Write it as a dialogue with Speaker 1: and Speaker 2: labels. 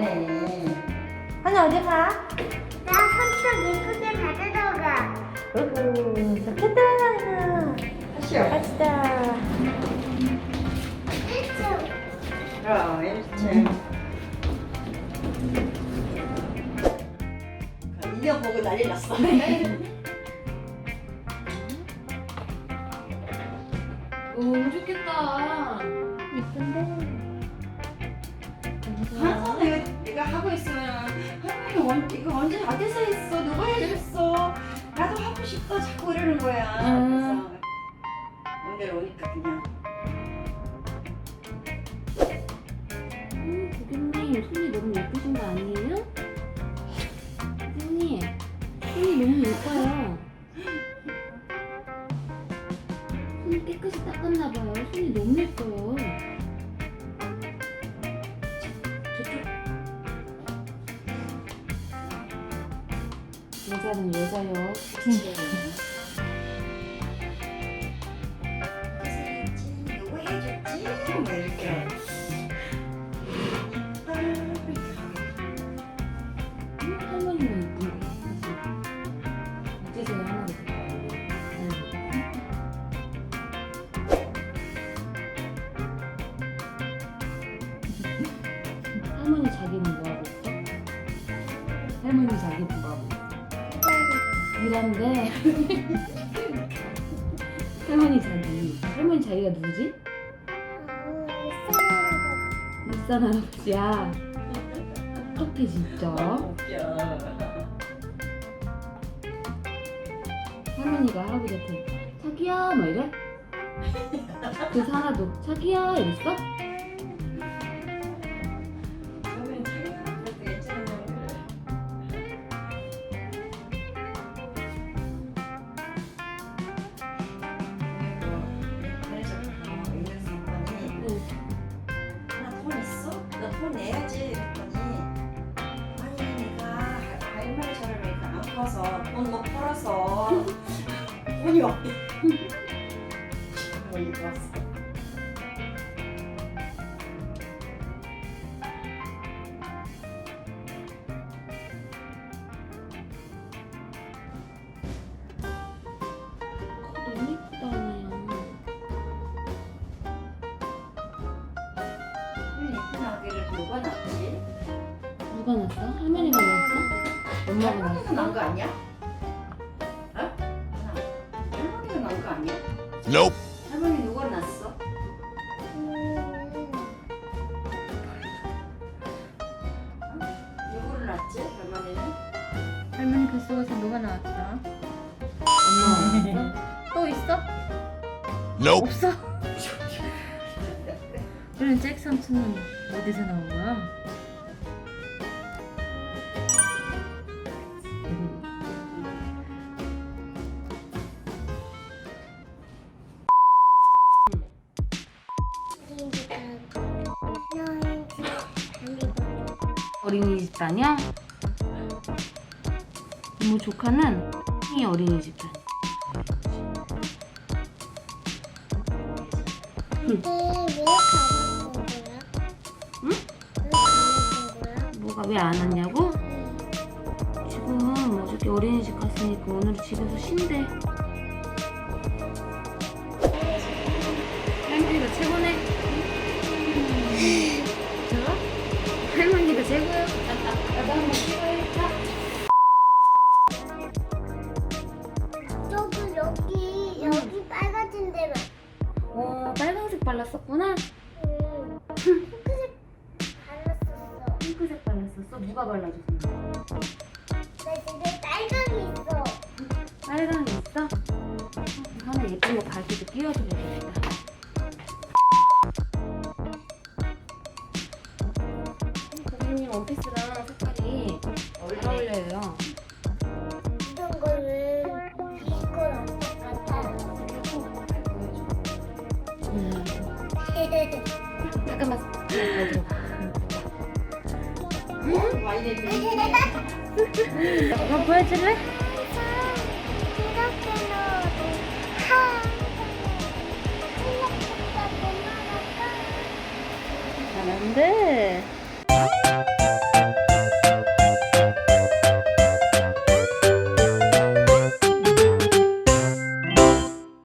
Speaker 1: 나오네. 하니 어디 가? 나 삼촌 예쁘게 받으러 가. 우후, 좋겠다.
Speaker 2: 하시오.
Speaker 1: 갑시다. 1층.
Speaker 2: 그럼 1층. 인형 보고 난리 났어.
Speaker 3: 너무 좋겠다.
Speaker 2: 내가 하고 있으면 할머니 원, 이거 언제 어디서 했어? 누가 해줬어? 나도 하고 싶어 자꾸 이러는 거야.
Speaker 1: 음.
Speaker 2: 그래서 오늘 오니까 그냥
Speaker 3: 음, 고객님 손이 너무 예쁘신 거 아니에요? 고객님 손이 너무 예뻐요. 손 깨끗이 닦았나 봐요. 손이 너무 예뻐요. 저쪽. 여자는 여자요. 할머니 자기는 뭐 하고 있어? 할머니 자기는 뭐 하고 있어? 일한데 할머니 자기 할머니 자기가 누구지? 일산 할아버지야 어떡해 진짜. 할머니가 할아버지한테 자기야 막 이래? 그래서 하나도 자기야 이랬어?
Speaker 2: 커서 돈 못 벌어서 돈이 없대 뭐 이거 왔어
Speaker 3: 너무 예쁘다네요
Speaker 2: 이 예쁜 아기를 누가 낳지?
Speaker 3: 누가 낳았어? 할머니가 낳았어? 엄마가
Speaker 2: 할머니가? 낳은 거 아니야? 어? 할머니가 낳은 거 아니야?
Speaker 4: Nope.
Speaker 2: 할머니 누가 낳았어? 누구를 낳지? 할머니는?
Speaker 1: 할머니 뱃속 에서 누가 나왔다?
Speaker 3: 엄마가 낳았어?
Speaker 1: 또 있어?
Speaker 4: Nope.
Speaker 1: 없어. 그럼 잭 삼촌은 어디서 나온 거야?
Speaker 3: 어린이집 다녀? 이모 조카는 이 어린이집 다녀 응? 뭐가 왜 안 왔냐고? 지금 어저께 어린이집 갔으니까 오늘 집에서 쉰대 할머니가 최고네 어
Speaker 5: 빨간색
Speaker 3: 발랐었구나
Speaker 5: 음, 핑크색 발랐었어.
Speaker 3: 핑크색 발랐었어? 누가 발라줬어?
Speaker 5: 내 집에 빨강이 있어.
Speaker 3: 빨강이 있어? 하나 예쁜 거 밝게 끼워줘 보겠다 고객님 원피스랑 잠깐만
Speaker 1: 이거 보여줄래? 잘한데.